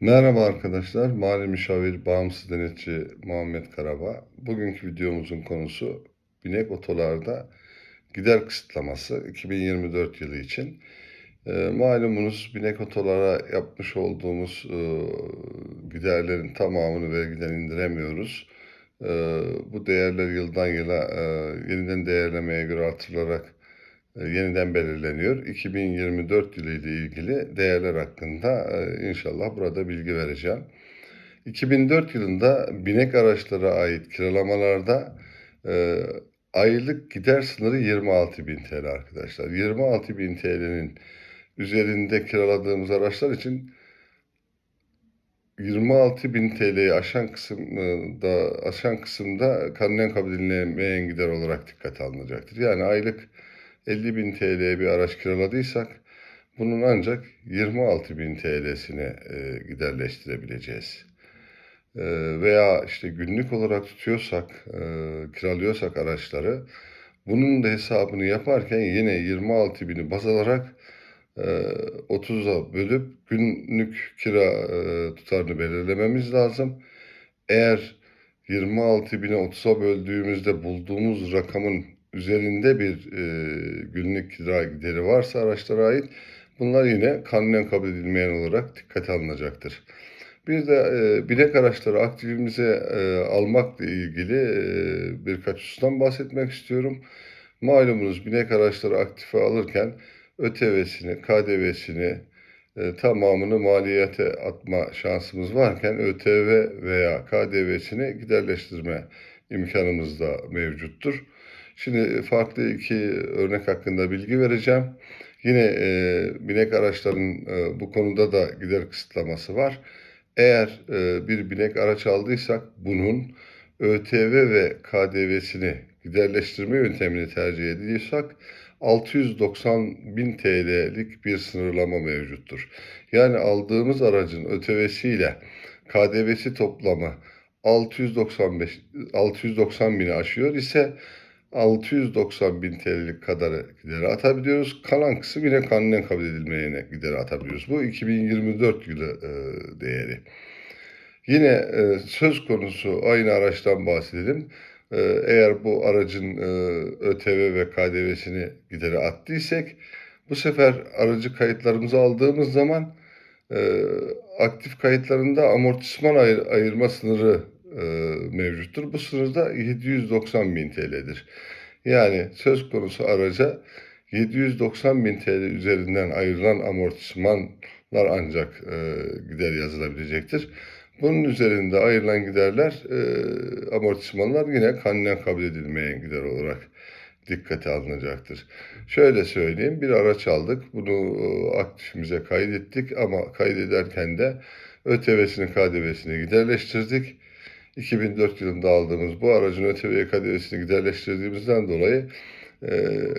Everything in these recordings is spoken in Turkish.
Merhaba arkadaşlar, mali müşavir, bağımsız denetçi Muhammed Karabağ. Bugünkü videomuzun konusu binek otolarda gider kısıtlaması 2024 yılı için. E, malumunuz binek otolara yapmış olduğumuz e, giderlerin tamamını vergiden indiremiyoruz. E, bu değerler yıldan yıla e, yeniden değerlemeye göre artırılarak yeniden belirleniyor. 2024 yılı ile ilgili değerler hakkında e, inşallah burada bilgi vereceğim. 2004 yılında binek araçlara ait kiralamalarda e, aylık gider sınırı 26 bin TL arkadaşlar. 26 bin TL'nin üzerinde kiraladığımız araçlar için 26 bin TL'yi aşan kısımda aşan kısımda kanunen kabul edilemeyen gider olarak dikkate alınacaktır. Yani aylık 50 bin TL'ye bir araç kiraladıysak bunun ancak 26 bin TL'sine e, giderleştirebileceğiz. E, veya işte günlük olarak tutuyorsak, e, kiralıyorsak araçları bunun da hesabını yaparken yine 26 bini baz alarak e, 30'a bölüp günlük kira e, tutarını belirlememiz lazım. Eğer 26 bini 30'a böldüğümüzde bulduğumuz rakamın üzerinde bir e, günlük kira gideri varsa araçlara ait bunlar yine kanunen kabul edilmeyen olarak dikkate alınacaktır. Bir de e, binek araçları aktifimize e, almakla ilgili e, birkaç husustan bahsetmek istiyorum. Malumunuz binek araçları aktife alırken ÖTV'sini, KDV'sini e, tamamını maliyete atma şansımız varken ÖTV veya KDV'sini giderleştirme imkanımız da mevcuttur. Şimdi farklı iki örnek hakkında bilgi vereceğim. Yine e, binek araçların e, bu konuda da gider kısıtlaması var. Eğer e, bir binek araç aldıysak bunun ÖTV ve KDV'sini giderleştirme yöntemini tercih ediyorsak 690 bin TL'lik bir sınırlama mevcuttur. Yani aldığımız aracın ÖTV'siyle KDV'si toplamı 695 690 bini aşıyor ise 690 bin TL'lik kadarı gideri atabiliyoruz. Kalan kısım yine kanunen kabul edilmeyene gideri atabiliyoruz. Bu 2024 yılı e, değeri. Yine e, söz konusu aynı araçtan bahsedelim. E, eğer bu aracın ÖTV ve KDV'sini gideri attıysak bu sefer aracı kayıtlarımızı aldığımız zaman aktif kayıtlarında amortisman ayır, ayırma sınırı e, mevcuttur. Bu sınırda 790 bin TL'dir. Yani söz konusu araca 790 bin TL üzerinden ayrılan amortismanlar ancak e, gider yazılabilecektir. Bunun üzerinde ayrılan giderler, e, amortismanlar yine kanunen kabul edilmeyen gider olarak dikkate alınacaktır. Şöyle söyleyeyim, bir araç aldık, bunu e, aktifimize kaydettik ama kaydederken de ÖTV'sini, KDV'sini giderleştirdik. 2004 yılında aldığımız bu aracın ÖTV KDV'sini giderleştirdiğimizden dolayı e,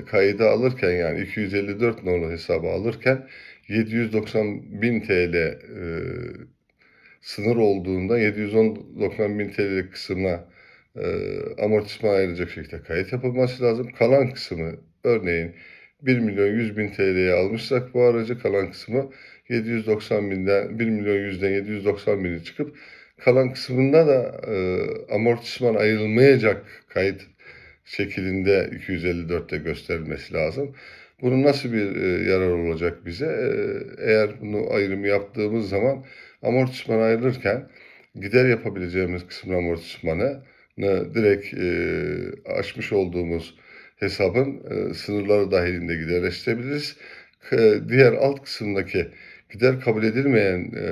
kaydı alırken yani 254 nolu hesabı alırken 790 bin TL e, sınır olduğunda 790 bin TL'lik kısmına e, amortisman ayrılacak şekilde kayıt yapılması lazım. Kalan kısmı örneğin 1 milyon 100 bin TL'ye almışsak bu aracı kalan kısmı 790 binden 1 milyon 100'den 790 bini çıkıp kalan kısmında da e, amortisman ayrılmayacak kayıt şeklinde 254'te gösterilmesi lazım. Bunun nasıl bir e, yarar olacak bize? E, eğer bunu ayrımı yaptığımız zaman amortisman ayrılırken gider yapabileceğimiz kısmın amortismanı direkt e, aşmış olduğumuz hesabın e, sınırları dahilinde giderleştirebiliriz. Diğer alt kısımdaki gider kabul edilmeyen e,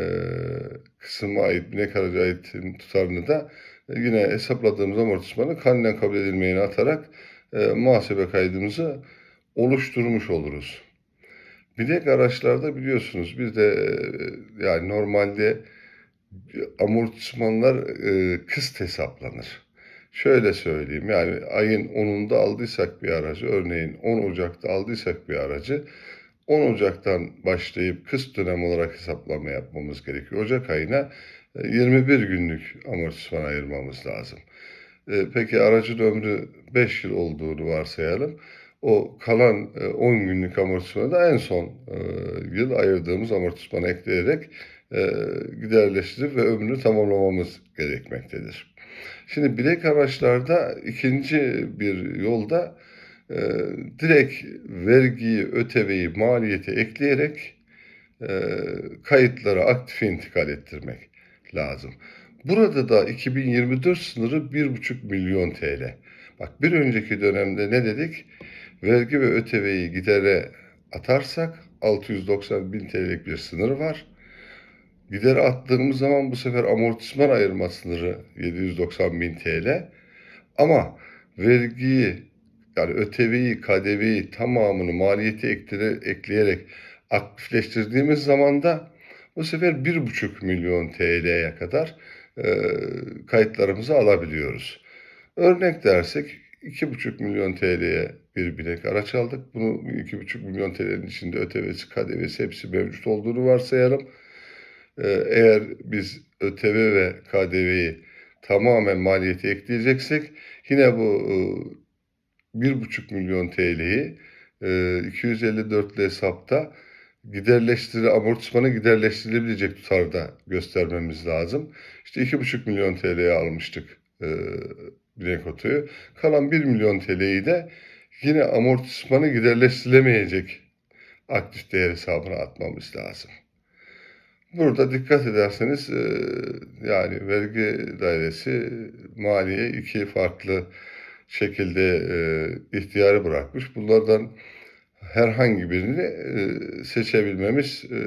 kısma ait binek aracı ait tutarını da e, yine hesapladığımız amortismanı kanunen kabul edilmeyeni atarak e, muhasebe kaydımızı oluşturmuş oluruz. Binek araçlarda biliyorsunuz bir de e, yani normalde amortismanlar e, kıst hesaplanır. Şöyle söyleyeyim yani ayın 10'unda aldıysak bir aracı örneğin 10 Ocak'ta aldıysak bir aracı 10 Ocak'tan başlayıp kış dönem olarak hesaplama yapmamız gerekiyor. Ocak ayına 21 e, günlük amortisman ayırmamız lazım. E, peki aracın ömrü 5 yıl olduğunu varsayalım. O kalan 10 e, günlük amortismanı da en son yıl ayırdığımız amortismanı ekleyerek giderleştirip ve ömrünü tamamlamamız gerekmektedir. Şimdi bilek araçlarda ikinci bir yolda e, direkt vergiyi, öteveyi, maliyeti ekleyerek e, kayıtlara aktif intikal ettirmek lazım. Burada da 2024 sınırı 1,5 milyon TL. Bak bir önceki dönemde ne dedik? Vergi ve öteveyi gidere atarsak 690 bin TL'lik bir sınır var. Gidere attığımız zaman bu sefer amortisman ayırma sınırı 790 bin TL. Ama vergiyi yani öteveyi, KDV'yi tamamını maliyeti eklere, ekleyerek aktifleştirdiğimiz zaman da bu sefer 1,5 milyon TL'ye kadar e, kayıtlarımızı alabiliyoruz. Örnek dersek 2,5 milyon TL'ye bir binek araç aldık. Bunu 2,5 milyon TL'nin içinde ötevesi, KDV'si hepsi mevcut olduğunu varsayalım. Ee, eğer biz ÖTV ve KDV'yi tamamen maliyeti ekleyeceksek yine bu e, 1,5 milyon TL'yi e, 254'lü hesapta giderleştiri, amortismanı giderleştirilebilecek tutarda göstermemiz lazım. İşte 2,5 milyon TL'ye almıştık e, binek otoyu. Kalan 1 milyon TL'yi de yine amortismanı giderleştirilemeyecek aktif değer hesabına atmamız lazım. Burada dikkat ederseniz e, yani vergi dairesi maliye iki farklı şekilde e, ihtiyarı bırakmış. Bunlardan herhangi birini e, seçebilmemiz e,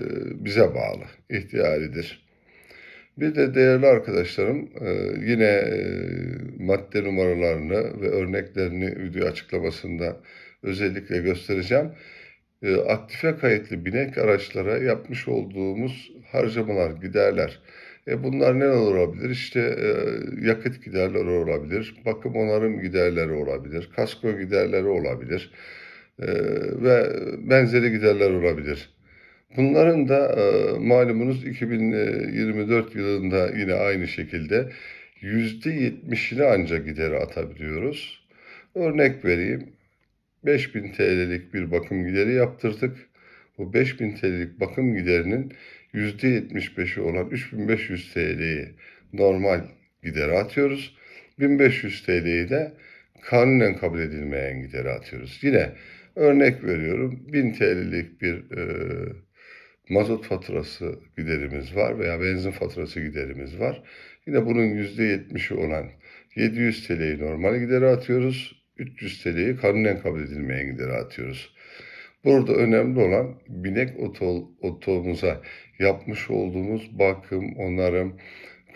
bize bağlı, ihtiyaridir. Bir de değerli arkadaşlarım e, yine e, madde numaralarını ve örneklerini video açıklamasında özellikle göstereceğim. E, aktife kayıtlı binek araçlara yapmış olduğumuz harcamalar, giderler. E bunlar neler olabilir? İşte e, yakıt giderleri olabilir, bakım onarım giderleri olabilir, kasko giderleri olabilir e, ve benzeri giderler olabilir. Bunların da e, malumunuz 2024 yılında yine aynı şekilde %70'ini ancak gideri atabiliyoruz. Örnek vereyim. 5000 TL'lik bir bakım gideri yaptırdık. Bu 5000 TL'lik bakım giderinin %75'i olan 3500 TL'yi normal gidere atıyoruz. 1500 TL'yi de kanunen kabul edilmeyen gidere atıyoruz. Yine örnek veriyorum 1000 TL'lik bir e, mazot faturası giderimiz var veya benzin faturası giderimiz var. Yine bunun %70'i olan 700 TL'yi normal gidere atıyoruz. 300 TL'yi kanunen kabul edilmeyen gidere atıyoruz. Burada önemli olan binek oto, otomuza yapmış olduğumuz bakım, onarım,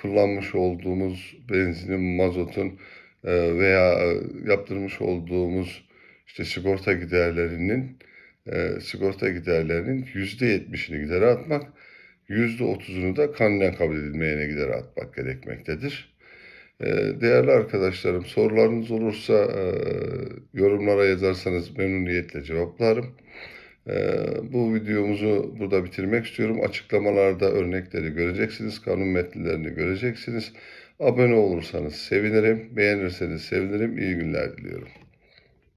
kullanmış olduğumuz benzinin, mazotun e, veya e, yaptırmış olduğumuz işte sigorta giderlerinin e, sigorta giderlerinin yüzde yetmişini gidere atmak, yüzde otuzunu da kanunen kabul edilmeyene gidere atmak gerekmektedir. Değerli arkadaşlarım sorularınız olursa yorumlara yazarsanız memnuniyetle cevaplarım. E, bu videomuzu burada bitirmek istiyorum. Açıklamalarda örnekleri göreceksiniz, kanun metnlerini göreceksiniz. Abone olursanız sevinirim, beğenirseniz sevinirim. İyi günler diliyorum.